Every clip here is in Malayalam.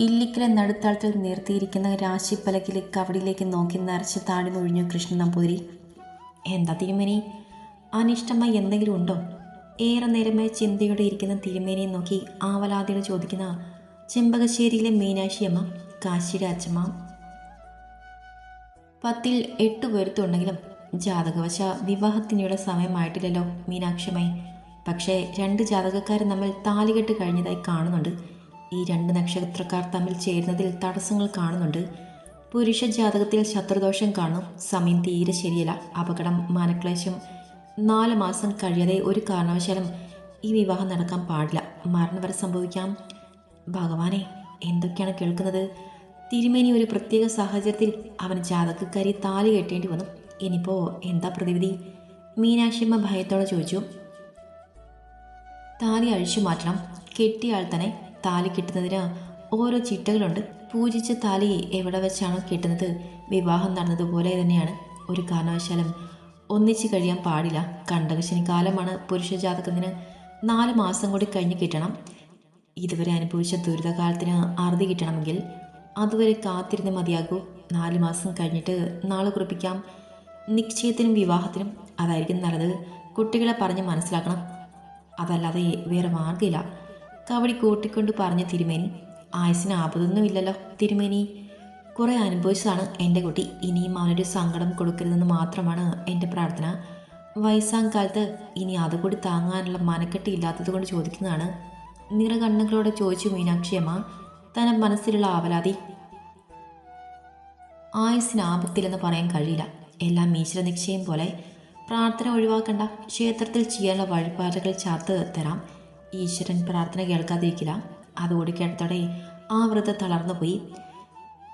ഇല്ലിക്കലെ നടുത്താളത്തിൽ നിർത്തിയിരിക്കുന്ന രാശിപ്പലകിലെ കവടിലേക്ക് നോക്കി നിറച്ച് താടി മുഴിഞ്ഞു കൃഷ്ണൻ നമ്പൂതിരി. എന്താ തിരുമേനി? അനിഷ്ടമായി എന്തെങ്കിലും ഉണ്ടോ? ഏറെ നേരമായി ചിന്തയോടെ ഇരിക്കുന്ന തിരുമേനിയെ നോക്കി ആവലാതിയോട് ചോദിക്കുന്ന ചെമ്പകശ്ശേരിയിലെ മീനാക്ഷിയമ്മ കാശിയുടെ അച്ഛമ്മ. പത്തിൽ എട്ട് പേർത്തുണ്ടെങ്കിലും ജാതകവശ വിവാഹത്തിനുള്ള സമയമായിട്ടില്ലല്ലോ മീനാക്ഷിയമ്മയെ പക്ഷേ രണ്ട് ജാതകക്കാർ നമ്മൾ താലികെട്ട് കഴിഞ്ഞതായി കാണുന്നുണ്ട്. ഈ രണ്ട് നക്ഷത്രക്കാർ തമ്മിൽ ചേരുന്നതിൽ തടസ്സങ്ങൾ കാണുന്നുണ്ട്. പുരുഷ ജാതകത്തിൽ ശത്രുദോഷം കാണും. സമയം തീരെ ശരിയല്ല. അപകടം മാനക്ലേശം. നാല് മാസം കഴിയാതെ ഒരു കാരണവശാലും ഈ വിവാഹം നടക്കാൻ പാടില്ല. മരണം വരെ സംഭവിക്കാം. ഭഗവാനെ എന്തൊക്കെയാണ് കേൾക്കുന്നത്? തിരുമേനി ഒരു പ്രത്യേക സാഹചര്യത്തിൽ അവൻ ജാതകക്കാരി താലി കെട്ടേണ്ടി വന്നു. ഇനിയിപ്പോൾ എന്താ പ്രതിവിധി? മീനാക്ഷിയമ്മ ഭയത്തോടെ ചോദിച്ചു. താലി അഴിച്ചു മാറ്റണം. കെട്ടിയാൾ തന്നെ താലി കിട്ടുന്നതിന് ഓരോ ചിട്ടകളുണ്ട്. പൂജിച്ച താലി എവിടെ വെച്ചാണോ കിട്ടുന്നത്. വിവാഹം നടന്നതുപോലെ തന്നെയാണ്. ഒരു കാരണവശാലും ഒന്നിച്ച് കഴിയാൻ പാടില്ല. കണ്ടകശനി കാലമാണ് പുരുഷ ജാതകത്തിന് നാല് മാസം കൂടി കഴിഞ്ഞ് കിട്ടണം. ഇതുവരെ അനുഭവിച്ച ദുരിതകാലത്തിന് അറുതി കിട്ടണമെങ്കിൽ അതുവരെ കാത്തിരുന്ന് മതിയാകൂ. നാല് മാസം കഴിഞ്ഞിട്ട് നാളെ കുറിപ്പിക്കാം. നിശ്ചയത്തിനും വിവാഹത്തിനും അതായിരിക്കും നല്ലത്. കുട്ടികളെ പറഞ്ഞ് മനസ്സിലാക്കണം. അതല്ലാതെ വേറെ മാർഗമില്ല. കവടി കൂട്ടിക്കൊണ്ട് പറഞ്ഞ തിരുമേനി ആയുസിന് ആപതൊന്നുമില്ലല്ലോ തിരുമേനി. കുറേ അനുഭവിച്ചതാണ് എന്റെ കുട്ടി. ഇനിയും അവനൊരു സങ്കടം കൊടുക്കരുതെന്ന് മാത്രമാണ് എന്റെ പ്രാർത്ഥന. വയസ്സാം കാലത്ത് ഇനി അതുകൂടി താങ്ങാനുള്ള മനക്കെട്ട് ഇല്ലാത്തത് കൊണ്ട് ചോദിക്കുന്നതാണ്. നിറകണ്ണുകളോടെ ചോദിച്ചു മീനാക്ഷിയമ്മ തന്റെ മനസ്സിലുള്ള ആവലാതി. ആയുസിന് ആപത്തില്ലെന്ന് പറയാൻ കഴിയില്ല. എല്ലാം ഈശ്വര നിശ്ചയം പോലെ പ്രാർത്ഥന ഒഴിവാക്കണ്ട. ക്ഷേത്രത്തിൽ ചെയ്യാനുള്ള വഴിപാടുകൾ ചാർത്ത് തരാം. ഈശ്വരൻ പ്രാർത്ഥന കേൾക്കാതിരിക്കില്ല. അതോടി കേട്ടതോടെ ആ വ്രത തളർന്നുപോയി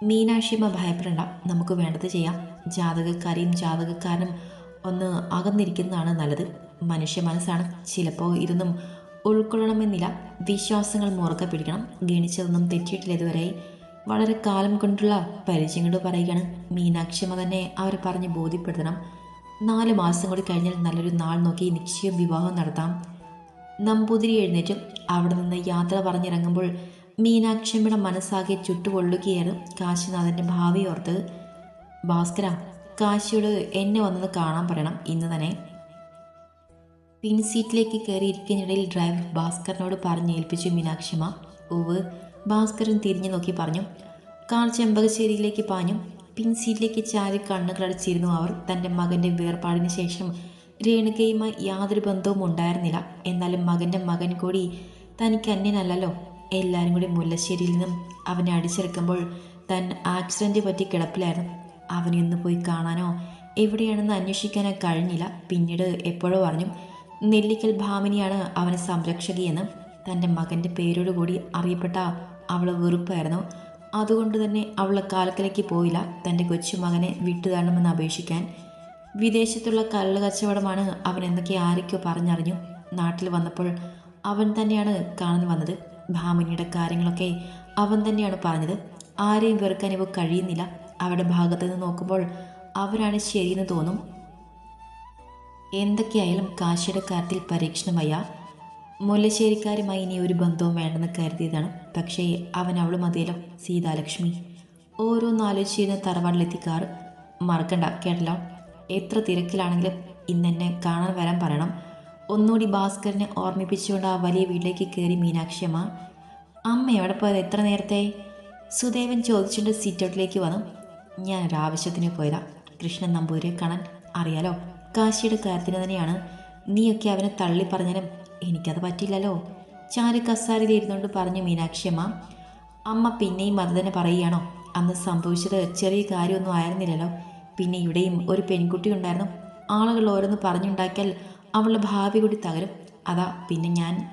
മീനാക്ഷിയമ്മ ഭയപ്പെടണ്ട. നമുക്ക് വേണ്ടത് ചെയ്യാം. ജാതകക്കാരെയും ജാതകക്കാരനും ഒന്ന് അകന്നിരിക്കുന്നതാണ് നല്ലത്. മനുഷ്യ മനസ്സാണ്. ചിലപ്പോൾ ഇതൊന്നും ഉൾക്കൊള്ളണമെന്നില്ല. വിശ്വാസങ്ങൾ മുറുകെ പിടിക്കണം. ഗണിച്ചതൊന്നും തെറ്റിയിട്ടില്ല ഇതുവരെ. വളരെ കാലം കൊണ്ടുള്ള പരിചയം കൊണ്ട് പറയുകയാണ്. മീനാക്ഷിയമ്മ തന്നെ അവരെ പറഞ്ഞ് ബോധ്യപ്പെടുത്തണം. നാല് മാസം കൂടി കഴിഞ്ഞാൽ നല്ലൊരു നാൾ നോക്കി നിശ്ചയം വിവാഹം നടത്താം. നമ്പൂതിരി എഴുന്നേറ്റും. അവിടെ നിന്ന് യാത്ര പറഞ്ഞിറങ്ങുമ്പോൾ മീനാക്ഷിയമ്മയുടെ മനസ്സാകെ ചുട്ടുകൊള്ളുകയായിരുന്നു കാശിനാഥന്റെ ഭാവി ഓർത്ത് ഭാസ്കര കാശിയോട് എന്നെ വന്നത് കാണാൻ പറയണം ഇന്ന് തന്നെ. പിൻ സീറ്റിലേക്ക് കയറി ഇരിക്കുന്നതിനിടയിൽ ഡ്രൈവർ ഭാസ്കരനോട് പറഞ്ഞേൽപ്പിച്ചു മീനാക്ഷിമ ഓവ് ഭാസ്കരൻ തിരിഞ്ഞു നോക്കി പറഞ്ഞു. കാർ ചെമ്പകശ്ശേരിയിലേക്ക് പാഞ്ഞു. പിൻ സീറ്റിലേക്ക് ചാരി കണ്ണുകളടച്ചിരുന്നു അവർ. തന്റെ മകന്റെ വേർപാടിന് ശേഷം രേണുകയുമായി യാതൊരു ബന്ധവും ഉണ്ടായിരുന്നില്ല. എന്നാലും മകന്റെ മകൻ കൂടി തനിക്ക് അന്യനല്ലല്ലോ. എല്ലാവരും കൂടി മുല്ലശ്ശേരിയിൽ നിന്നും അവനെ അടിച്ചിറക്കുമ്പോൾ തൻ ആക്സിഡന്റ് പറ്റി കിടപ്പിലായിരുന്നു. അവനെ ഒന്ന് പോയി കാണാനോ എവിടെയാണെന്ന് അന്വേഷിക്കാനോ കഴിഞ്ഞില്ല. പിന്നീട് എപ്പോഴോ പറഞ്ഞു നെല്ലിക്കൽ ഭാമിനിയാണ് അവനെ സംരക്ഷകയെന്ന് തന്റെ മകന്റെ പേരോടുകൂടി അറിയപ്പെട്ട അവൾ വെറുപ്പായിരുന്നു. അതുകൊണ്ട് തന്നെ അവൾ കാലക്കലേക്ക് പോയില്ല. തന്റെ കൊച്ചുമകനെ വിട്ടുതരണമെന്ന് അപേക്ഷിക്കാൻ വിദേശത്തുള്ള കള്ള് കച്ചവടമാണ് അവൻ എന്തൊക്കെ ആരൊക്കെയോ പറഞ്ഞറിഞ്ഞു. നാട്ടിൽ വന്നപ്പോൾ അവൻ തന്നെയാണ് കാണാൻ വന്നത്. ഭാമിനിയുടെ കാര്യങ്ങളൊക്കെ അവൻ തന്നെയാണ് പറഞ്ഞത്. ആരെയും വെറുക്കാൻ ഇവ കഴിയുന്നില്ല. അവരുടെ ഭാഗത്ത് നിന്ന് നോക്കുമ്പോൾ അവരാണ് ശരിയെന്ന് തോന്നും. എന്തൊക്കെയായാലും കാശിയുടെ കാര്യത്തിൽ പരീക്ഷണമയ്യ. മുല്ലശ്ശേരിക്കാരുമായി ഇനി ഒരു ബന്ധവും വേണ്ടെന്ന് കരുതിയതാണ്. പക്ഷേ അവൻ അവളും മതിയല്ലോ സീതാലക്ഷ്മി. ഓരോന്നാലോചിച്ചിരുന്ന തറവാടിലെത്തിക്കാർ മറക്കണ്ട കേട്ടല്ലോ. എത്ര തിരക്കിലാണെങ്കിലും ഇന്നെന്നെ കാണാൻ വരാൻ പറയണം. ഒന്നുകൂടി ഭാസ്കരനെ ഓർമ്മിപ്പിച്ചുകൊണ്ട് ആ വലിയ വീട്ടിലേക്ക് കയറി മീനാക്ഷിയമ്മ അമ്മ എവിടെ പോയത് എത്ര നേരത്തെ? സുദേവൻ ചോദിച്ചുകൊണ്ട് സിറ്റൗട്ടിലേക്ക് വന്നു. ഞാൻ ഒരാവശ്യത്തിന് പോയതാ. കൃഷ്ണൻ നമ്പൂരെ കാണാൻ അറിയാലോ. കാശിയുടെ കാര്യത്തിന് തന്നെയാണ്. നീയൊക്കെ അവനെ തള്ളി പറഞ്ഞാലും എനിക്കത് പറ്റില്ലല്ലോ. ചാരി കസാരയിൽ ഇരുന്നുകൊണ്ട് പറഞ്ഞു മീനാക്ഷിയമ്മ അമ്മ പിന്നെയും അത് തന്നെ പറയുകയാണോ? അന്ന് സംഭവിച്ചത് ചെറിയ കാര്യമൊന്നും ആയിരുന്നില്ലല്ലോ. പിന്നെ ഇവിടെയും ഒരു പെൺകുട്ടി ഉണ്ടായിരുന്നു. ആളുകൾ ഓരോന്ന് പറഞ്ഞുണ്ടാക്കിയാൽ അവളുടെ ഭാവി കൂടി തകരും. അതാ പിന്നെ ഞാൻ.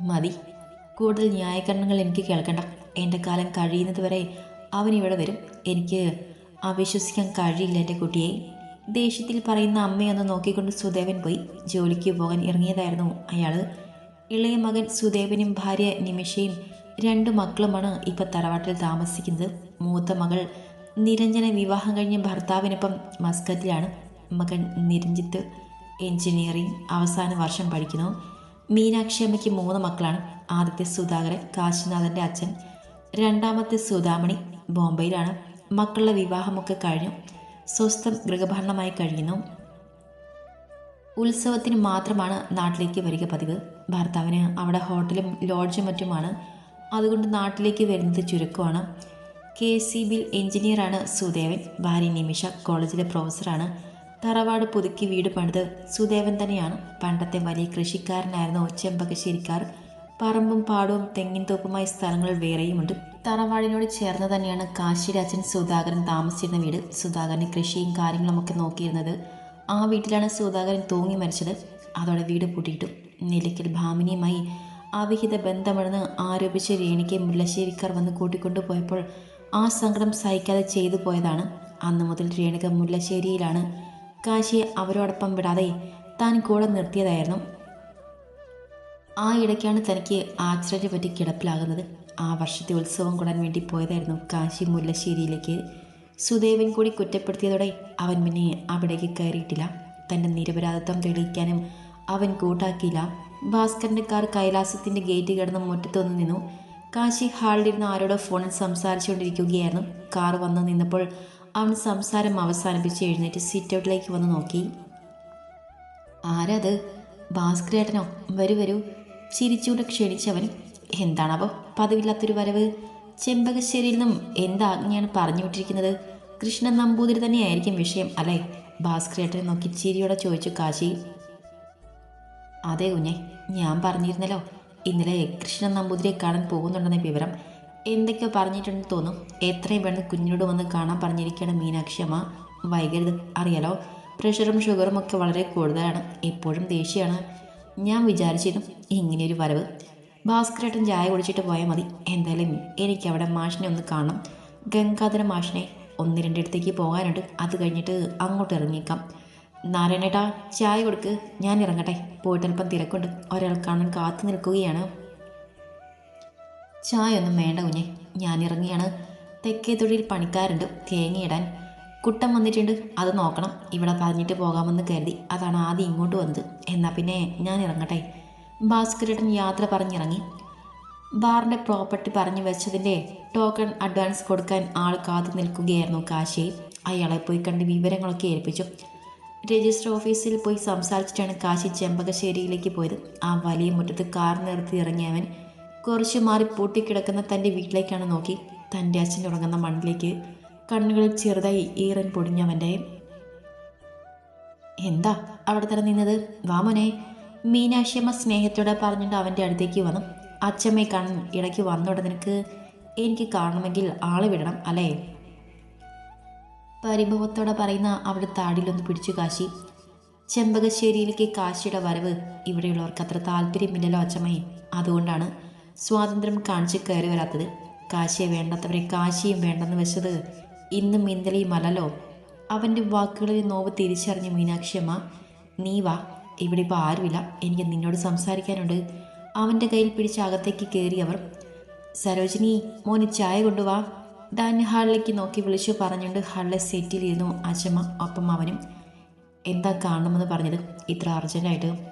മതി. കൂടുതൽ ന്യായീകരണങ്ങൾ എനിക്ക് കേൾക്കണ്ട. എന്റെ കാലം കഴിയുന്നത് വരെ അവൻ വരും. എനിക്ക് അവിശ്വസിക്കാൻ കഴിയില്ല എന്റെ കുട്ടിയെ. ദേഷ്യത്തിൽ പറയുന്ന അമ്മയൊന്ന് നോക്കിക്കൊണ്ട് സുദേവൻ പോയി. ജോലിക്ക് പോകാൻ ഇറങ്ങിയതായിരുന്നു അയാൾ ഇളയ മകൻ സുദേവനും ഭാര്യ നിമിഷയും രണ്ട് മക്കളുമാണ് ഇപ്പോൾ തറവാട്ടിൽ താമസിക്കുന്നത്. മൂത്ത മകൾ നിരഞ്ജന വിവാഹം കഴിഞ്ഞ ഭർത്താവിനൊപ്പം മസ്കറ്റിലാണ് മകൻ നിരഞ്ജിത്ത് എഞ്ചിനീയറിംഗ് അവസാന വർഷം പഠിക്കുന്നു. മീനാക്ഷി അമ്മയ്ക്ക് മൂന്ന് മക്കളാണ്. ആദ്യത്തെ സുധാകരൻ കാശിനാഥന്റെ അച്ഛൻ. രണ്ടാമത്തെ സുധാമണി ബോംബെയിലാണ്. മക്കളുടെ വിവാഹമൊക്കെ കഴിഞ്ഞു. സ്വസ്ഥം ഗൃഹഭരണമായി കഴിയുന്നു ഉത്സവത്തിന് മാത്രമാണ് നാട്ടിലേക്ക് വരിക പതിവ്. ഭർത്താവിന് അവിടെ ഹോട്ടലും ലോഡ്ജും മറ്റുമാണ്. അതുകൊണ്ട് നാട്ടിലേക്ക് വരുന്നത് ചുരുക്കമാണ്. കെ സി ബിൽ എഞ്ചിനീയറാണ് സുദേവൻ. ഭാര്യ നിമിഷ കോളേജിലെ പ്രൊഫസറാണ്. തറവാട് പുതുക്കി വീട് പണിത് സുദേവൻ തന്നെയാണ്. പണ്ടത്തെ വലിയ കൃഷിക്കാരനായിരുന്നു ചെമ്പകശ്ശേരിക്കാർ. പറമ്പും പാടവും തെങ്ങിൻ തോപ്പുമായ സ്ഥലങ്ങൾ വേറെയുമുണ്ട്. തറവാടിനോട് ചേർന്ന് തന്നെയാണ് കാശിരാജൻ സുധാകരൻ താമസിച്ചിരുന്ന വീട്. സുധാകരന് കൃഷിയും കാര്യങ്ങളുമൊക്കെ നോക്കിയിരുന്നത്. ആ വീട്ടിലാണ് സുധാകരൻ തൂങ്ങി മരിച്ചത്. അതോടെ വീട് പൂട്ടിയിട്ടു. നിലയ്ക്കൽ ഭാമിനിയുമായി അവിഹിത ബന്ധമെന്ന് ആരോപിച്ച് രേണിക്ക് മുല്ലശ്ശേരിക്കാർ വന്ന് കൂട്ടിക്കൊണ്ടുപോയപ്പോൾ ആ സങ്കടം സഹിക്കാതെ ചെയ്തു പോയതാണ്. അന്നു മുതൽ രേണുക മുല്ലശ്ശേരിയിലാണ്. കാശിയെ അവരോടൊപ്പം വിടാതെ താൻ കൂടെ നിർത്തിയതായിരുന്നു. ആ ഇടയ്ക്കാണ് തനിക്ക് ആശ്ചര്യം പറ്റി കിടപ്പിലാകുന്നത്. ആ വർഷത്തെ ഉത്സവം കൂടാൻ വേണ്ടി പോയതായിരുന്നു കാശി മുല്ലശ്ശേരിയിലേക്ക്. സുദേവൻ കൂടി കുറ്റപ്പെടുത്തിയതോടെ അവൻ പിന്നെ അവിടേക്ക് കയറിയിട്ടില്ല. തന്റെ നിരപരാധിത്വം തെളിയിക്കാനും അവൻ കൂട്ടാക്കിയില്ല. ഭാസ്കറിന്റെ കാർ കൈലാസത്തിന്റെ ഗേറ്റ് കിടന്ന് മുറ്റത്തൊന്ന് നിന്നു. കാശി ഹാളിലിരുന്ന് ആരോടോ ഫോണിൽ സംസാരിച്ചുകൊണ്ടിരിക്കുകയായിരുന്നു. കാർ വന്നു നിന്നപ്പോൾ അവൻ സംസാരം അവസാനിപ്പിച്ച് എഴുന്നേറ്റ് സിറ്റ് ഔട്ടിലേക്ക് വന്ന് നോക്കി. ആരത്? ഭാസ്കരേട്ടനോ? വരൂ വരൂ. ചിരിച്ചുകൊണ്ട് ക്ഷണിച്ചവൻ. എന്താണാവോ? പതിവില്ലാത്തൊരു വരവ്. ചെമ്പകശ്ശേരിയിൽ നിന്നും എന്താജ്ഞയാണ് പറഞ്ഞു വിട്ടിരിക്കുന്നത് കൃഷ്ണൻ നമ്പൂതിരി തന്നെയായിരിക്കും വിഷയം അല്ലേ ഭാസ്കരേട്ടനെ നോക്കി ചിരിയോടെ ചോദിച്ചു കാശി. അതെ കുഞ്ഞെ ഞാൻ പറഞ്ഞിരുന്നല്ലോ. ഇന്നലെ കൃഷ്ണൻ നമ്പൂതിരിയെ കാണാൻ പോകുന്നുണ്ടെന്ന വിവരം എന്തൊക്കെയോ പറഞ്ഞിട്ടുണ്ടെന്ന് തോന്നും. എത്രയും പെട്ടെന്ന് കുഞ്ഞിനോട് വന്ന് കാണാൻ പറഞ്ഞിരിക്കുകയാണ് മീനാക്ഷി അമ്മ. വൈകരുത് അറിയാലോ. പ്രഷറും ഷുഗറും ഒക്കെ വളരെ കൂടുതലാണ്. എപ്പോഴും ദേഷ്യമാണ്. ഞാൻ വിചാരിച്ചിരുന്നു ഇങ്ങനെയൊരു വരവ്. ഭാസ്കരേട്ടൻ ചായ കുടിച്ചിട്ട് പോയാൽ മതി. എന്തായാലും എനിക്ക് അവിടെ മാഷിനെ ഒന്ന് കാണണം. ഗംഗാധര മാഷിനെ ഒന്ന് രണ്ടിടത്തേക്ക് പോകാനുണ്ട്. അത് കഴിഞ്ഞിട്ട് അങ്ങോട്ട് ഇറങ്ങിയേക്കാം. നാരായണേട്ടാ ചായ കൊടുക്ക്. ഞാൻ ഇറങ്ങട്ടെ. പോയിട്ട് അല്പം തിരക്കുണ്ട്. ഒരാൾ കാണാൻ കാത്തു നിൽക്കുകയാണ്. ചായ ഒന്നും വേണ്ട കുഞ്ഞെ. ഞാൻ ഇറങ്ങിയാണ്. തെക്കേ തൊഴിൽ പണിക്കാരുണ്ട്. തേങ്ങയിടാൻ കുട്ടം വന്നിട്ടുണ്ട്. അത് നോക്കണം. ഇവിടെ പറഞ്ഞിട്ട് പോകാമെന്ന് കരുതി. അതാണ് ആദ്യം ഇങ്ങോട്ട് വന്നത്. എന്നാൽ പിന്നെ ഞാൻ ഇറങ്ങട്ടെ. ഭാസ്കരേട്ടൻ യാത്ര പറഞ്ഞിറങ്ങി. ബാറിന്റെ പ്രോപ്പർട്ടി പറഞ്ഞു വെച്ചതിന്റെ ടോക്കൺ അഡ്വാൻസ് കൊടുക്കാൻ ആൾ കാത്തു നിൽക്കുകയായിരുന്നു കാശി അയാളെ പോയി കണ്ട് വിവരങ്ങളൊക്കെ ഏൽപ്പിച്ചു. രജിസ്റ്റർ ഓഫീസിൽ പോയി സംസാരിച്ചിട്ടാണ് കാശി ചെമ്പകശ്ശേരിയിലേക്ക് പോയത്. ആ വലിയ മുറ്റത്ത് കാർ നിർത്തി ഇറങ്ങിയവൻ കുറച്ച് മാറി പൂട്ടിക്കിടക്കുന്ന തന്റെ വീട്ടിലേക്കാണ് നോക്കി. തന്റെ അച്ഛൻ ഉറങ്ങുന്ന മണ്ണിലേക്ക് കണ്ണുകളിൽ ചെറുതായി ഈറൻ പൊടിഞ്ഞവന്റെ. എന്താ അവിടെ തന്നെ നിന്നത്? വാമനെ മീനാക്ഷിയമ്മ സ്നേഹത്തോടെ പറഞ്ഞിട്ട് അവന്റെ അടുത്തേക്ക് വന്നു. അച്ഛമ്മയെ കാണാൻ ഇടയ്ക്ക് വന്നോടെ നിനക്ക് എനിക്ക് കാണണമെങ്കിൽ ആളെ വിടണം അല്ലേ? പരിഭവത്തോടെ പറയുന്ന അവിടെ താടിയിലൊന്ന് പിടിച്ചു കാശി. ചെമ്പകശ്ശേരിയിലേക്ക് കാശിയുടെ വരവ് ഇവിടെയുള്ളവർക്ക് അത്ര താല്പര്യമില്ലല്ലോ അച്ഛമ്മയെ അതുകൊണ്ടാണ് സ്വാതന്ത്ര്യം കാണിച്ച് കയറി വരാത്തത്. കാശിയെ വേണ്ടാത്തവരെ കാശിയും വേണ്ടെന്ന് വെച്ചത് ഇന്നും ഇന്നലെയും അല്ലല്ലോ അവന്റെ വാക്കുകളിൽ നോവ് തിരിച്ചറിഞ്ഞ മീനാക്ഷിയമ്മ നീ വാ ഇവിടെ ഇപ്പോൾ ആരുമില്ല. എനിക്ക് നിന്നോട് സംസാരിക്കാനുണ്ട്. അവന്റെ കയ്യിൽ പിടിച്ച് അകത്തേക്ക് കയറിയവർ സരോജിനി മോന് ചായ കൊണ്ടുവാ. ഡാൻ ഹാളിലേക്ക് നോക്കി വിളിച്ചു പറഞ്ഞുകൊണ്ട് ഹാളിലെ സെറ്റിലിരുന്നു അച്ഛമ്മ അപ്പം അവനും. എന്താ കാണണമെന്ന് പറഞ്ഞത്? ഇത്ര അർജന്റായിട്ട്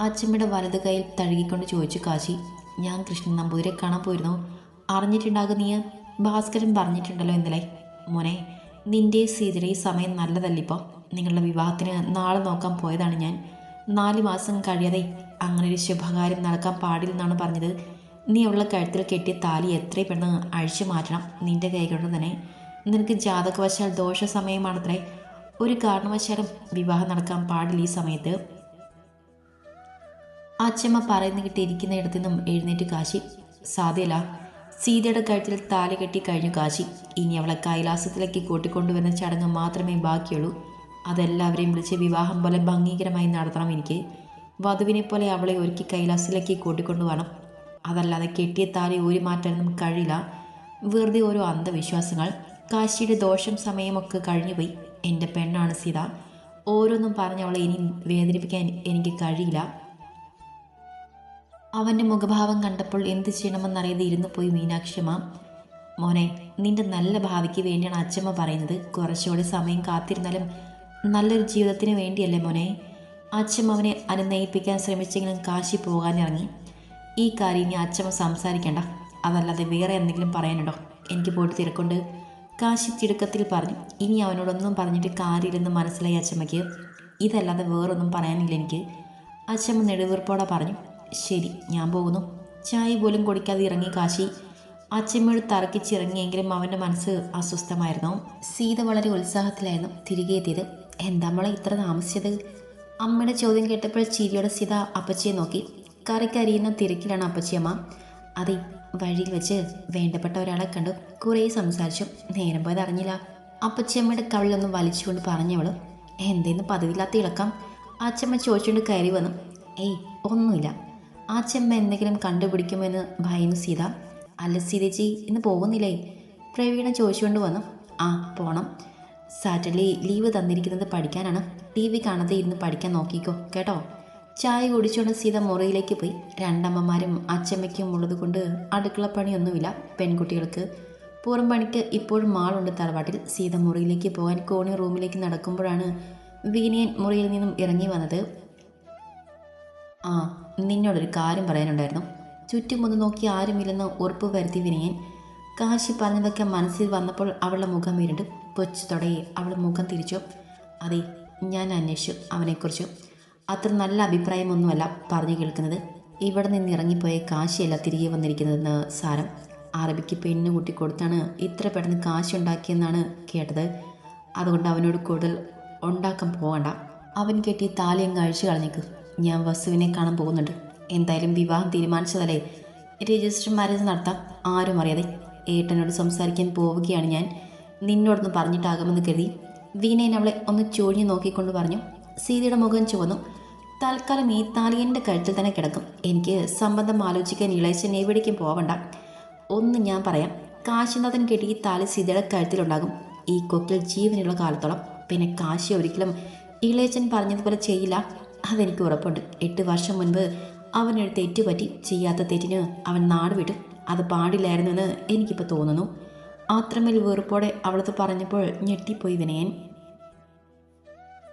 അച്ഛമ്മയുടെ വലത് കൈയിൽ തഴുകിക്കൊണ്ട് ചോദിച്ചു കാശി. ഞാൻ കൃഷ്ണൻ നമ്പൂതിരെ കാണാൻ പോയിരുന്നു. അറിഞ്ഞിട്ടുണ്ടാകും നീ ഭാസ്കരൻ പറഞ്ഞിട്ടുണ്ടല്ലോ ഇന്നലെ. മോനെ നിന്റെ സീതയുടെ സമയം നല്ലതല്ലിപ്പോൾ നിങ്ങളുടെ വിവാഹത്തിന് നാളെ നോക്കാൻ പോയതാണ് ഞാൻ. നാല് മാസം കഴിയാതെ അങ്ങനെ ഒരു ശുഭകാര്യം നടക്കാൻ പാടില്ലെന്നാണ് പറഞ്ഞത്. നീ അവളുടെ കഴുത്തിൽ കെട്ടിയ താലി എത്രയും പെട്ടെന്ന് അഴിച്ചു മാറ്റണം. നിന്റെ കൈകൊണ്ട് തന്നെ. നിനക്ക് ജാതകവശാൽ ദോഷ സമയമാണത്രേ ഒരു കാരണവശാലും വിവാഹം നടക്കാൻ പാടില്ല ഈ സമയത്ത്. അച്ഛമ്മ പറയുന്ന കിട്ടിയിരിക്കുന്ന ഇടത്തു നിന്നും എഴുന്നേറ്റ് കാശി. സാധ്യല്ല. സീതയുടെ കഴുത്തിൽ താലി കെട്ടി കഴിഞ്ഞു കാശി. ഇനി അവളെ കൈലാസത്തിലേക്ക് കൂട്ടിക്കൊണ്ടുവരുന്ന ചടങ്ങ് മാത്രമേ ബാക്കിയുള്ളൂ. അതെല്ലാവരെയും വിളിച്ച് വിവാഹം പോലെ ഭംഗീകരമായി നടത്തണം എനിക്ക്. വധുവിനെ പോലെ അവളെ ഒരുക്കി കൈലാസത്തിലേക്ക് കൂട്ടിക്കൊണ്ടുപോകണം അതല്ലാതെ കെട്ടിയ താലി ഊരി മാറ്റാനൊന്നും കഴിയില്ല. വെറുതെ ഓരോ അന്ധവിശ്വാസങ്ങൾ കാശിയുടെ ദോഷം സമയമൊക്കെ കഴിഞ്ഞുപോയി. എന്റെ പെണ്ണാണ് സീത. ഓരോന്നും പറഞ്ഞ് അവളെ ഇനി വേദനിപ്പിക്കാൻ എനിക്ക് കഴിയില്ല. അവന്റെ മുഖഭാവം കണ്ടപ്പോൾ എന്ത് ചെയ്യണമെന്നറിയാതെ ഇരുന്നു പോയി മീനാക്ഷിയമ്മ മോനെ നിന്റെ നല്ല ഭാവിക്ക് വേണ്ടിയാണ് അച്ഛമ്മ പറയുന്നത്. കുറച്ചുകൂടി സമയം കാത്തിരുന്നാലും നല്ലൊരു ജീവിതത്തിന് വേണ്ടിയല്ലേ മോനെ. അച്ഛമ്മ അവനെ അനുനയിപ്പിക്കാൻ ശ്രമിച്ചെങ്കിലും കാശി പോകാൻ ഇറങ്ങി ഈ കാര്യം ഇനി അച്ഛമ്മ സംസാരിക്കണ്ട. അതല്ലാതെ വേറെ എന്തെങ്കിലും പറയാനുണ്ടോ? എനിക്ക് പോയിട്ട് തിരക്കുണ്ട്. കാശി തിടുക്കത്തിൽ പറഞ്ഞു. ഇനി അവനോടൊന്നും പറഞ്ഞിട്ട് കാര്യമില്ലെന്ന് മനസ്സിലായി അച്ഛമ്മയ്ക്ക്. ഇതല്ലാതെ വേറൊന്നും പറയാനില്ല എനിക്ക്. അച്ഛമ്മ നെടുവീർപ്പോടെ പറഞ്ഞു. ശരി ഞാൻ പോകുന്നു. ചായ പോലും കുടിക്കാതെ ഇറങ്ങി കാശി. അച്ഛമ്മയോട് തറക്കിച്ചിറങ്ങിയെങ്കിലും അവന്റെ മനസ്സ് അസ്വസ്ഥമായിരുന്നു. സീത വളരെ ഉത്സാഹത്തിലായിരുന്നു തിരികെ എത്തിയത്. എന്താ മോളെ ഇത്ര താമസിച്ചത്? അമ്മയുടെ ചോദ്യം കേട്ടപ്പോൾ ചിരിയുടെ സീത അപ്പച്ചിയെ നോക്കി. കറിക്കരിയുന്ന തിരക്കിലാണ് അപ്പച്ചിയമ്മ അതെ വഴിയിൽ വെച്ച് വേണ്ടപ്പെട്ട ഒരാളെ കണ്ടു. കുറേ സംസാരിച്ചു. നേരം പോയത് അറിഞ്ഞില്ല. അപ്പച്ചിയമ്മയുടെ കവിളൊന്ന് വലിച്ചുകൊണ്ട് പറഞ്ഞവൾ എന്തേന്ന് പതിവില്ലാത്ത ഇളക്കം? അച്ചമ്മ ചോദിച്ചുകൊണ്ട് കയറി വന്നു. ഏയ് ഒന്നുമില്ല. അച്ചമ്മ എന്തെങ്കിലും കണ്ടുപിടിക്കുമെന്ന് ഭയന്നു സീത. അല്ല സീതേച്ചി ഇന്ന് പോകുന്നില്ലേ? പ്രവീണ ചോദിച്ചുകൊണ്ട് വന്നു. ആ പോണം. സാറ്റർഡേ ലീവ് തന്നിരിക്കുന്നത് പഠിക്കാനാണ്. ടി വി കാണാതെ ഇരുന്ന് പഠിക്കാൻ നോക്കിക്കോ കേട്ടോ? ചായ കുടിച്ചുകൊണ്ട് സീത മുറിയിലേക്ക് പോയി. രണ്ടമ്മമാരും അച്ചമ്മയ്ക്കും ഉള്ളത് കൊണ്ട് അടുക്കളപ്പണിയൊന്നുമില്ല പെൺകുട്ടികൾക്ക് പുറം പണിക്ക് ഇപ്പോഴും മാളുണ്ട് തറവാട്ടിൽ. സീത മുറിയിലേക്ക് പോകാൻ കോണി റൂമിലേക്ക് നടക്കുമ്പോഴാണ് വീനിയൻ മുറിയിൽ നിന്നും ഇറങ്ങി വന്നത്. ആ നിന്നോടൊരു കാര്യം പറയാനുണ്ടായിരുന്നു. ചുറ്റുമൊന്ന് നോക്കി ആരുമില്ലെന്ന് ഉറപ്പ് വരുത്തി വിനയൻ കാശി പറഞ്ഞതൊക്കെ മനസ്സിൽ വന്നപ്പോൾ അവളുടെ മുഖം വീണ്ടും തുടങ്ങി. അവൾ മുഖം തിരിച്ചു. അതെ ഞാൻ അന്വേഷിച്ചു അവനെക്കുറിച്ച്. അത്ര നല്ല അഭിപ്രായമൊന്നുമല്ല പറഞ്ഞു കേൾക്കുന്നത്. ഇവിടെ നിന്ന് ഇറങ്ങിപ്പോയ കാശിയല്ല തിരികെ വന്നിരിക്കുന്നതെന്ന് സാരം. അറബിക്ക് പെണ്ണ് കൂട്ടി കൊടുത്താണ് ഇത്ര പെട്ടെന്ന് കാശ് ഉണ്ടാക്കിയെന്നാണ് കേട്ടത്. അതുകൊണ്ട് അവനോട് കൂടുതൽ ഉണ്ടാക്കാൻ പോകണ്ട അവൻ കെട്ടി താലിയും കഴിച്ചു കളഞ്ഞേക്ക്. ഞാൻ വസുവിനെ കാണാൻ പോകുന്നുണ്ട്. എന്തായാലും വിവാഹം തീരുമാനിച്ചതല്ലേ? രജിസ്റ്റർ മാരേജ് നടത്താം. ആരും അറിയാതെ. ഏട്ടനോട് സംസാരിക്കാൻ പോവുകയാണ് ഞാൻ. നിന്നോടൊന്ന് പറഞ്ഞിട്ടാകുമെന്ന് കരുതി. വീണയൻ അവളെ ഒന്ന് ചൊഴിഞ്ഞു നോക്കിക്കൊണ്ട് പറഞ്ഞു. സീതയുടെ മുഖം ചുവന്നു. തൽക്കാലം ഈ താലിയന്റെ കഴുത്തിൽ തന്നെ കിടക്കും. എനിക്ക് സംബന്ധം ആലോചിക്കാൻ ഇളയച്ചൻ എവിടേക്കും പോവണ്ട. ഒന്ന് ഞാൻ പറയാം കാശിനാഥൻ കെട്ടി ഈ താലി സീതയുടെ കഴുത്തിലുണ്ടാകും. ഈ കൊക്കിൽ ജീവനുള്ള കാലത്തോളം. പിന്നെ കാശി ഒരിക്കലും ഇളയച്ചൻ പറഞ്ഞതുപോലെ ചെയ്യില്ല. അതെനിക്ക് ഉറപ്പുണ്ട്. എട്ട് വർഷം മുൻപ് അവനൊരു തെറ്റുപറ്റി ചെയ്യാത്ത തെറ്റിന് അവൻ നാട് വിട്ടു. അത് പാടില്ലായിരുന്നെന്ന് എനിക്കിപ്പോൾ തോന്നുന്നു. അത്രമേൽ വെറുപ്പോടെ അവളത് പറഞ്ഞപ്പോൾ ഞെട്ടിപ്പോയി വിനയൻ.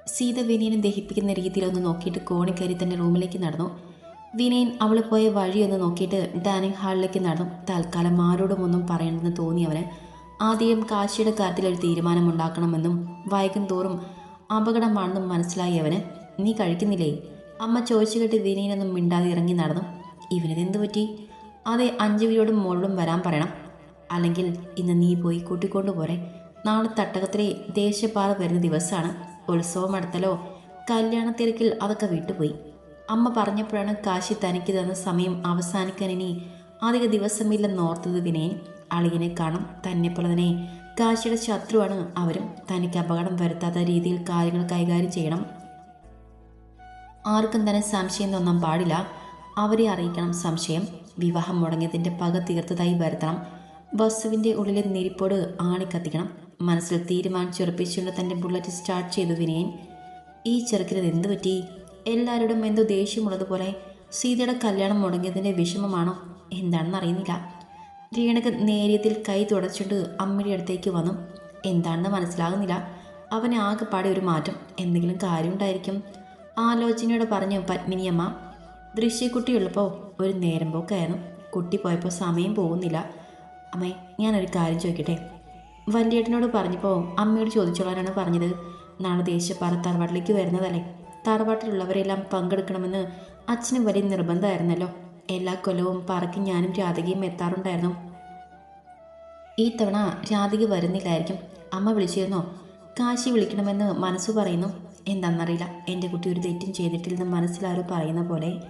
സീത വിനയനെ ദഹിപ്പിക്കുന്ന രീതിയിലൊന്ന് നോക്കിയിട്ട് കോണിക്കയറി തന്നെ റൂമിലേക്ക് നടന്നു. വിനയൻ അവൾ പോയ വഴിയൊന്ന് നോക്കിയിട്ട് ഡൈനിങ് ഹാളിലേക്ക് നടന്നു. തൽക്കാലം ആരോടും ഒന്നും പറയണമെന്ന് തോന്നി അവന്. ആദ്യം കാശിയുടെ കാര്യത്തിൽ ഒരു തീരുമാനമുണ്ടാക്കണമെന്നും വൈകും തോറും അപകടമാണെന്നും മനസ്സിലായി അവന്. നീ കഴിക്കുന്നില്ലേ? അമ്മ ചോദിച്ചു കേട്ട് വിനയനൊന്നും മിണ്ടാതെ ഇറങ്ങി നടന്നു. ഇവനതെന്ത് പറ്റി? അതെ അഞ്ജുവിനോടും മോളോടും വരാൻ പറയണം. അല്ലെങ്കിൽ ഇന്ന് നീ പോയി കൂട്ടിക്കൊണ്ടു പോരെ നാളെ തട്ടകത്തിലെ ദേശപാത വരുന്ന ദിവസമാണ്. ഉത്സവം അടുത്തലോ കല്യാണ തിരക്കിൽ അതൊക്കെ വിട്ടുപോയി. അമ്മ പറഞ്ഞപ്പോഴാണ് കാശി തനിക്ക് തന്ന സമയം അവസാനിക്കാൻ ഇനി അധിക ദിവസമില്ലെന്ന് ഓർത്തത് വിനയൻ. അളിയനെ കാണും തന്നെ പോലെ തന്നെ കാശിയുടെ ശത്രുവാണ് അവരും. തനിക്ക് അപകടം വരുത്താത്ത രീതിയിൽ കാര്യങ്ങൾ കൈകാര്യം ചെയ്യണം. ആർക്കും തന്നെ സംശയം തോന്നാൻ പാടില്ല. അവരെ അറിയിക്കണം സംശയം. വിവാഹം മുടങ്ങിയതിന്റെ പക തീർത്തതായി വരുത്തണം. ബസ്സുവിന്റെ ഉള്ളിലെ നെരിപ്പോട് ആണിക്കത്തിക്കണം. മനസ്സിൽ തീരുമാനിച്ചുറപ്പിച്ചുകൊണ്ട് തന്റെ ബുള്ളറ്റ് സ്റ്റാർട്ട് ചെയ്തു വിനയൻ. ഈ ചെറുക്കിന് എന്ത് പറ്റി? എല്ലാവരോടും എന്തോ ദേഷ്യമുള്ളതുപോലെ സീതയുടെ കല്യാണം മുടങ്ങിയതിന്റെ വിഷമമാണോ? എന്താണെന്ന് അറിയുന്നില്ല. രീണക്ക് നേരിയത്തിൽ കൈ തുടച്ചുകൊണ്ട് അമ്മയുടെ അടുത്തേക്ക് വന്നു. എന്താണെന്ന് മനസ്സിലാകുന്നില്ല. അവന് ആകെപ്പാടെ ഒരു മാറ്റം. എന്തെങ്കിലും കാര്യമുണ്ടായിരിക്കും ആലോചനയോടെ പറഞ്ഞു പത്മിനിയമ്മ ദൃശ്യക്കുട്ടിയുള്ളപ്പോൾ ഒരു നേരം പോക്കായിരുന്നു. കുട്ടി പോയപ്പോൾ സമയം പോകുന്നില്ല. അമ്മേ ഞാനൊരു കാര്യം ചോദിക്കട്ടെ? വല്യേട്ടനോട് പറഞ്ഞപ്പോൾ അമ്മയോട് ചോദിച്ചോളാനാണ് പറഞ്ഞത്. നാളെ ദേശപ്പാറ തറവാട്ടിലേക്ക് വരുന്നതല്ലേ? തറവാട്ടിലുള്ളവരെല്ലാം പങ്കെടുക്കണമെന്ന് അച്ഛനും വലിയ നിർബന്ധമായിരുന്നല്ലോ. എല്ലാ കൊല്ലവും പാറയ്ക്ക് ഞാനും രാധികയും എത്താറുണ്ടായിരുന്നു. ഈ തവണ രാധിക വരുന്നില്ലായിരിക്കും. അമ്മ വിളിച്ചിരുന്നോ? കാശി വിളിക്കണമെന്ന് മനസ്സ് പറയുന്നു. എന്താണെന്നറിയില്ല. എന്റെ കുട്ടി ഒരു തെറ്റും ചെയ്തിട്ടില്ലെന്ന് മനസ്സിലാരോ പറയുന്ന പോലെ.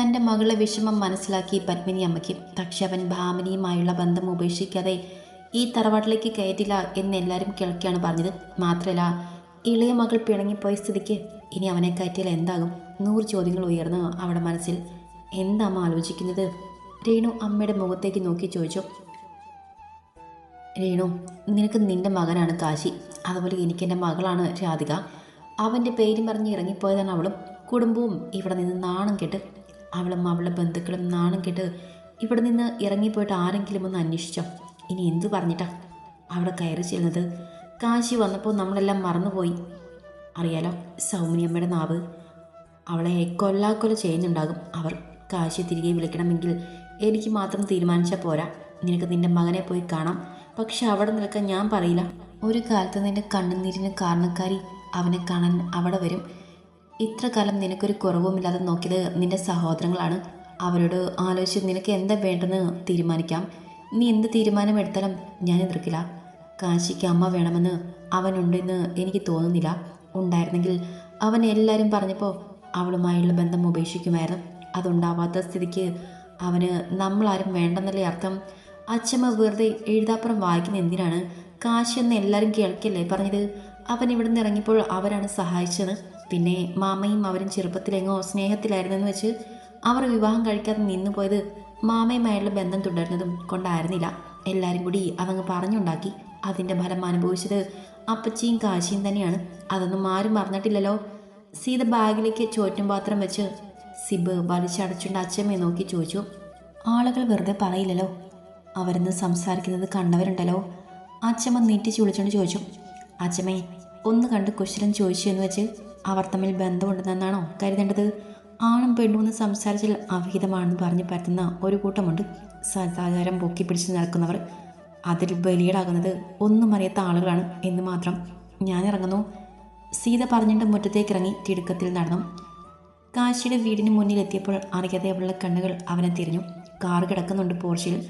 തന്റെ മകളുടെ വിഷമം മനസ്സിലാക്കി പത്മിനി അമ്മയ്ക്ക്. പക്ഷെ അവൻ ഭാമിനിയുമായുള്ള ബന്ധം ഉപേക്ഷിക്കാതെ ഈ തറവാട്ടിലേക്ക് കയറ്റില്ല എന്ന് എല്ലാവരും കേൾക്കുകയാണ് പറഞ്ഞത്. മാത്രമല്ല ഇളയ മകൾ പിണങ്ങിപ്പോയ സ്ഥിതിക്ക് ഇനി അവനെ കയറ്റിയാൽ എന്താകും? നൂറ് ചോദ്യങ്ങൾ ഉയർന്നു അവളുടെ മനസ്സിൽ. എന്താ അമ്മ ആലോചിക്കുന്നത്? രേണു അമ്മയുടെ മുഖത്തേക്ക് നോക്കി ചോദിച്ചു. രേണു നിനക്ക് നിന്റെ മകനാണ് കാശി. അതുപോലെ എനിക്ക് എന്റെ മകളാണ് രാധിക. അവന്റെ പേരും പറഞ്ഞ് ഇറങ്ങിപ്പോയതാണ് അവളും. കുടുംബവും ഇവിടെ നിന്ന് നാണം കെട്ട് അവളും അവളുടെ ബന്ധുക്കളും നാണം കെട്ട് ഇവിടെ നിന്ന് ഇറങ്ങിപ്പോയിട്ട് ആരെങ്കിലും ഒന്ന് അന്വേഷിച്ചോ? ഇനി എന്തു പറഞ്ഞിട്ടാ? അവിടെ കയറി ചെല്ലുന്നത്. കാശി വന്നപ്പോൾ നമ്മളെല്ലാം മറന്നുപോയി. അറിയാലോ സൗമ്യമ്മയുടെ നാവ്. അവളെ കൊല്ലാക്കൊല ചെയ്യുന്നുണ്ടാകും. അവർ കാശി തിരികെ വിളിക്കണമെങ്കിൽ എനിക്ക് മാത്രം തീരുമാനിച്ചാൽ പോരാ. നിനക്ക് നിന്റെ മകനെ പോയി കാണാം. പക്ഷെ അവിടെ നിൽക്കാൻ ഞാൻ പറയില്ല. ഒരു കാലത്ത് നിന്റെ കണ്ണുനീരിന് കാരണക്കാരി അവനെ കാണാൻ അവിടെ വരും. ഇത്ര കാലം നിനക്കൊരു കുറവുമില്ലാതെ നോക്കിയത് നിന്റെ സഹോദരങ്ങളാണ്. അവരോട് ആലോചിച്ച് നിനക്ക് എന്താ വേണ്ടെന്ന് തീരുമാനിക്കാം. നീ എന്ത് തീരുമാനമെടുത്താലും ഞാൻ എതിർക്കില്ല. കാശിക്ക് അമ്മ വേണമെന്ന് അവനുണ്ടെന്ന് എനിക്ക് തോന്നുന്നില്ല. ഉണ്ടായിരുന്നെങ്കിൽ അവൻ എല്ലാവരും പറഞ്ഞപ്പോൾ അവളുമായുള്ള ബന്ധം ഉപേക്ഷിക്കുമായിരുന്നു. അതുണ്ടാവാത്ത സ്ഥിതിക്ക് അവന് നമ്മളാരും വേണ്ടെന്നല്ലേ അർത്ഥം? അച്ഛമ്മ വെറുതെ എഴുതാപ്പുറം വായിക്കുന്ന എന്തിനാണ് കാശിയെന്ന് എല്ലാവരും കേൾക്കല്ലേ പറഞ്ഞത്? അവൻ ഇവിടെ നിന്ന് ഇറങ്ങിയപ്പോൾ അവരാണ് സഹായിച്ചത്. പിന്നെ മാമയും അവരും ചെറുപ്പത്തിലെങ്ങോ സ്നേഹത്തിലായിരുന്നെന്ന് വെച്ച് അവർ വിവാഹം കഴിക്കാതെ നിന്നു പോയത് മാമയുമായുള്ള ബന്ധം തുടരുന്നതും കൊണ്ടായിരുന്നില്ല. എല്ലാവരും കൂടി അതങ്ങ് പറഞ്ഞുണ്ടാക്കി. അതിന്റെ ഫലം അനുഭവിച്ചത് അപ്പച്ചിയും കാശിയും തന്നെയാണ്. അതൊന്നും ആരും പറഞ്ഞിട്ടില്ലല്ലോ സീത ബാഗിലേക്ക് ചോറ്റും പാത്രം വെച്ച് സിബ് വലിച്ചടച്ചുകൊണ്ട് അച്ഛമ്മയെ നോക്കി ചോദിച്ചു ആളുകൾ വെറുതെ പറയില്ലല്ലോ? അവരെന്ന് സംസാരിക്കുന്നത് കണ്ടവരുണ്ടല്ലോ? അച്ഛമ്മ നീട്ടിച്ച് വിളിച്ചുകൊണ്ട് ചോദിച്ചു അച്ഛമ്മയെ ഒന്ന് കണ്ട് കുശലം ചോദിച്ചു എന്ന് വെച്ച് അവർ തമ്മിൽ ബന്ധമുണ്ടെന്നാണോ കരുതേണ്ടത്? ആണും പെണ്ണും എന്ന് സംസാരിച്ചാൽ അവിഹിതമാണെന്ന് പറഞ്ഞ് പറ്റുന്ന ഒരു കൂട്ടമുണ്ട്. സദാചാരം പൊക്കി പിടിച്ച് നടക്കുന്നവർ. അതിൽ ബലിയടാകുന്നത് ഒന്നും അറിയാത്ത ആളുകളാണ് എന്ന് മാത്രം ഞാൻ ഇറങ്ങുന്നു. സീത പറഞ്ഞിട്ട് മുറ്റത്തേക്ക് ഇറങ്ങി തിടുക്കത്തിൽ നടന്നു. കാശിയുടെ വീടിന് മുന്നിലെത്തിയപ്പോൾ അറിയാതെ അവളുടെ കണ്ണുകൾ അവനെ തിരിഞ്ഞു. കാർ കിടക്കുന്നുണ്ട് പോർച്ചിൽ.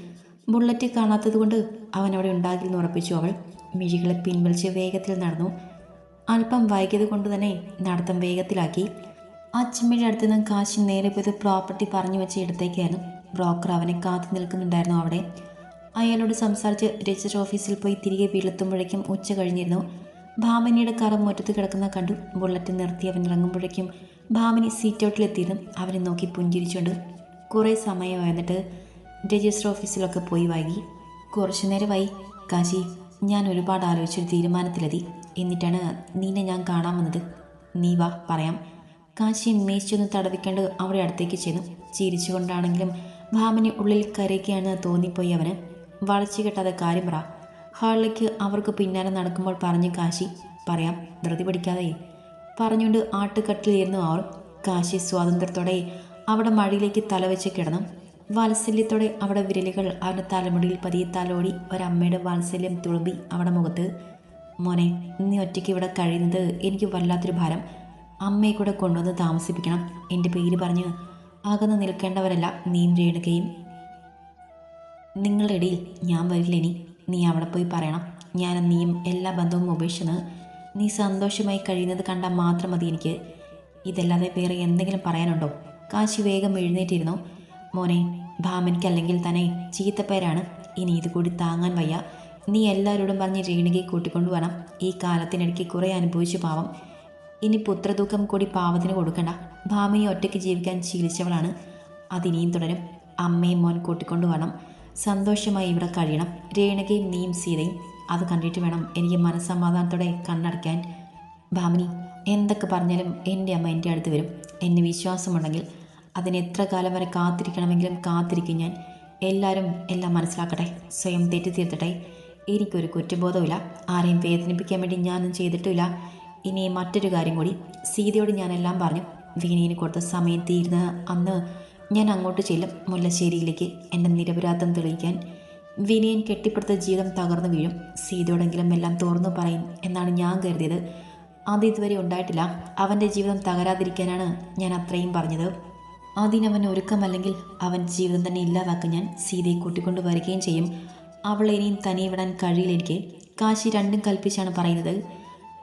ബുള്ളറ്റ് കാണാത്തതുകൊണ്ട് അവൻ അവിടെ ഉണ്ടാകില്ലെന്ന് ഉറപ്പിച്ചു അവൾ. മിഴികളെ പിൻവലിച്ച് വേഗത്തിൽ നടന്നു. അല്പം വൈകിയത് കൊണ്ട് തന്നെ നടത്തം വേഗത്തിലാക്കി. അച്ഛമ്മയുടെ അടുത്ത് നിന്ന് കാശ് നേരെ പോയത് പ്രോപ്പർട്ടി പറഞ്ഞു വെച്ച ഇടത്തേക്കായിരുന്നു ബ്രോക്കർ അവനെ കാത്തു നിൽക്കുന്നുണ്ടായിരുന്നു അവിടെ. അയാളോട് സംസാരിച്ച് രജിസ്റ്റർ ഓഫീസിൽ പോയി തിരികെ വീട്ടിലെത്തുമ്പോഴേക്കും ഉച്ച കഴിഞ്ഞിരുന്നു. ഭാമനിയുടെ കറ മുറ്റത്ത് കിടക്കുന്ന കണ്ടു. ബുള്ളറ്റ് നിർത്തി അവൻ ഇറങ്ങുമ്പോഴേക്കും ഭാമിനി സീറ്റ് ഔട്ടിലെത്തിയിരുന്നു അവനെ നോക്കി പുഞ്ചിരിച്ചുകൊണ്ട് കുറേ സമയം വന്നിട്ട് രജിസ്റ്റർ ഓഫീസിലൊക്കെ പോയി വൈകി. കുറച്ചു നേരമായി. കാശി ഞാൻ ഒരുപാട് ആലോചിച്ചൊരു തീരുമാനത്തിലെത്തി. എന്നിട്ടാണ് നീനെ ഞാൻ കാണാൻ വന്നത്. നീ വാ പറയാം. കാശി മേശിച്ചൊന്ന് തടവിക്കേണ്ടത് അവിടെ അടുത്തേക്ക് ചെന്നു. ചിരിച്ചുകൊണ്ടാണെങ്കിലും ഭാമിനി ഉള്ളിൽ കരയ്ക്കുകയാണെന്ന് തോന്നിപ്പോയി അവന്. വളച്ചു കെട്ടാതെ കാര്യം പറ. ഹാളിലേക്ക് അവർക്ക് പിന്നാലെ നടക്കുമ്പോൾ പറഞ്ഞു കാശി പറയാം ധൃതി പിടിക്കാതെ. പറഞ്ഞുകൊണ്ട് ആട്ടുകട്ടിലിരുന്നു അവർ. കാശി സ്വാതന്ത്ര്യത്തോടെ അവിടെ മഴയിലേക്ക് തലവെച്ച് കിടന്നു. വാത്സല്യത്തോടെ അവിടെ വിരലുകൾ അവന്റെ തലമുടിയിൽ പതിയെ തലോടി ഒരമ്മയുടെ വാത്സല്യം തുളുമ്പി അവിടെ മുഖത്ത് മോനെ നീ ഒറ്റയ്ക്ക് ഇവിടെ കഴിയുന്നത് എനിക്ക് വല്ലാത്തൊരു ഭാരം. അമ്മയെ കൂടെ കൊണ്ടുവന്ന് താമസിപ്പിക്കണം. എന്റെ പേര് പറഞ്ഞ് അകന്ന് നിൽക്കേണ്ടവരല്ല നീയും രേണുകയും നിങ്ങളുടെ ഇടയിൽ ഞാൻ വരില്ല ഇനി നീ അവിടെ പോയി പറയണം. ഞാൻ നീയും എല്ലാ ബന്ധവും ഉപേക്ഷിച്ചത് നീ സന്തോഷമായി കഴിയുന്നത് കണ്ടാൽ മാത്രം മതി എനിക്ക്. ഇതല്ലാതെ വേറെ എന്തെങ്കിലും പറയാനുണ്ടോ? കാശി വേഗം എഴുന്നേറ്റിരുന്നു. മോനെ ഭാമനിക്ക് അല്ലെങ്കിൽ തന്നെ ചീത്തപ്പേരാണ്. ഇനി ഇത് കൂടി താങ്ങാൻ വയ്യ. നീ എല്ലാവരോടും പറഞ്ഞ് രേണുകയെ കൂട്ടിക്കൊണ്ടു വേണം ഈ കാലത്തിനിടയ്ക്ക് കുറേ അനുഭവിച്ചു പാവം. ഇനി പുത്രദുഃഖം കൂടി പാവത്തിന് കൊടുക്കണ്ട. ഭാമിനി ഒറ്റയ്ക്ക് ജീവിക്കാൻ ശീലിച്ചവളാണ്. അതിനിയും തുടരും. അമ്മയും മോൻ കൂട്ടിക്കൊണ്ടു വേണം. സന്തോഷമായി ഇവിടെ കഴിയണം. രേണകയും നീയും സീതയും. അത് കണ്ടിട്ട് വേണം എനിക്ക് മനസ്സമാധാനത്തോടെ കണ്ണടയ്ക്കാൻ. ഭാമിനി എന്തൊക്കെ പറഞ്ഞാലും എന്റെ അമ്മ എന്റെ അടുത്ത് വരും. എന്നെ വിശ്വാസമുണ്ടെങ്കിൽ അതിന് എത്ര കാലം വരെ കാത്തിരിക്കണമെങ്കിലും കാത്തിരിക്കും ഞാൻ. എല്ലാവരും എല്ലാം മനസ്സിലാക്കട്ടെ. സ്വയം തെറ്റി തീർത്തട്ടെ എനിക്കൊരു കുറ്റബോധമില്ല ആരെയും വേദനിപ്പിക്കാൻ വേണ്ടി ഞാനും ചെയ്തിട്ടില്ല ഇനി മറ്റൊരു കാര്യം കൂടി. സീതയോട് ഞാനെല്ലാം പറഞ്ഞു. വീണീന് കൊടുത്ത സമയം തീരുന്ന അന്ന് ഞാൻ അങ്ങോട്ട് ചെല്ലും മുല്ലശ്ശേരിയിലേക്ക് എന്റെ നിരപരാധം തെളിയിക്കാൻ. വിനയൻ കെട്ടിപ്പടുത്ത ജീവിതം തകർന്നു വീഴും. സീതയോടെങ്കിലും എല്ലാം തുറന്നു പറയും എന്നാണ് ഞാൻ കരുതിയത്. അത് ഇതുവരെ ഉണ്ടായിട്ടില്ല. അവന്റെ ജീവിതം തകരാതിരിക്കാനാണ് ഞാൻ അത്രയും പറഞ്ഞത്. അതിനവൻ ഒരുക്കമല്ലെങ്കിൽ അവൻ ജീവിതം തന്നെ ഇല്ലാതാക്കാൻ ഞാൻ സീതയെ കൂട്ടിക്കൊണ്ടു വരികയും ചെയ്യും. അവളെ ഇനിയും തനിയെ വിടാൻ കഴിയില്ലെനിക്ക് കാശി രണ്ടും കൽപ്പിച്ചാണ് പറയുന്നത്.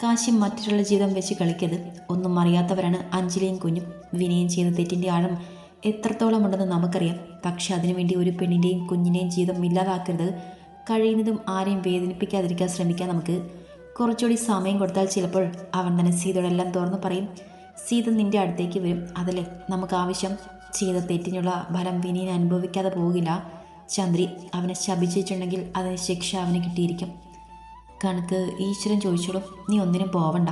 കാശി മറ്റൊരാളുടെ ജീവിതം വെച്ച് കളിക്കരുത്. ഒന്നും അറിയാത്തവരാണ് അഞ്ജലിയും കുഞ്ഞും. വിനയും ചെയ്ത തെറ്റിന്റെ ആഴം എത്രത്തോളം ഉണ്ടെന്ന് നമുക്കറിയാം. പക്ഷെ അതിനുവേണ്ടി ഒരു പെണ്ണിന്റെയും കുഞ്ഞിന്റെയും ജീവിതം ഇല്ലാതാക്കരുത്. കഴിയുന്നതും ആരെയും വേദനിപ്പിക്കാതിരിക്കാൻ ശ്രമിക്കാം നമുക്ക്. കുറച്ചുകൂടി സമയം കൊടുത്താൽ ചിലപ്പോൾ അവൻ തന്നെ സീതയോടെല്ലാം തുറന്നു പറയും. സീത നിന്റെ അടുത്തേക്ക് വരും. അതല്ലേ നമുക്ക് ആവശ്യം? ചെയ്ത തെറ്റിനുള്ള ഫലം വിനീൻ അനുഭവിക്കാതെ പോകില്ല. ചന്ദ്രി അവനെ ശപിച്ചിട്ടുണ്ടെങ്കിൽ അതിന് ശിക്ഷ അവന് കിട്ടിയിരിക്കും. കണക്ക് ഈശ്വരൻ ചോദിച്ചോളൂ നീ ഒന്നിനും പോവണ്ട.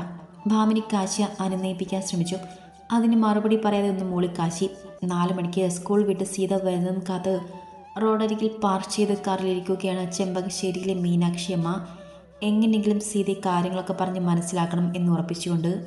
ഭാമിനി കാശിയ അനുനയിപ്പിക്കാൻ ശ്രമിച്ചു. അതിന് മറുപടി പറയാതെ ഒന്ന് കാശി. നാല് മണിക്ക് സ്കൂൾ വിട്ട് സീത വരുന്നതും കാത്ത് റോഡരികിൽ പാർക്ക് ചെയ്ത് കാറിലിരിക്കുകയാണ് ചെമ്പകശ്ശേരിയിലെ മീനാക്ഷി അമ്മ. എങ്ങനെയെങ്കിലും സീതയെ കാര്യങ്ങളൊക്കെ പറഞ്ഞ് മനസ്സിലാക്കണം എന്ന് ഉറപ്പിച്ചുകൊണ്ട്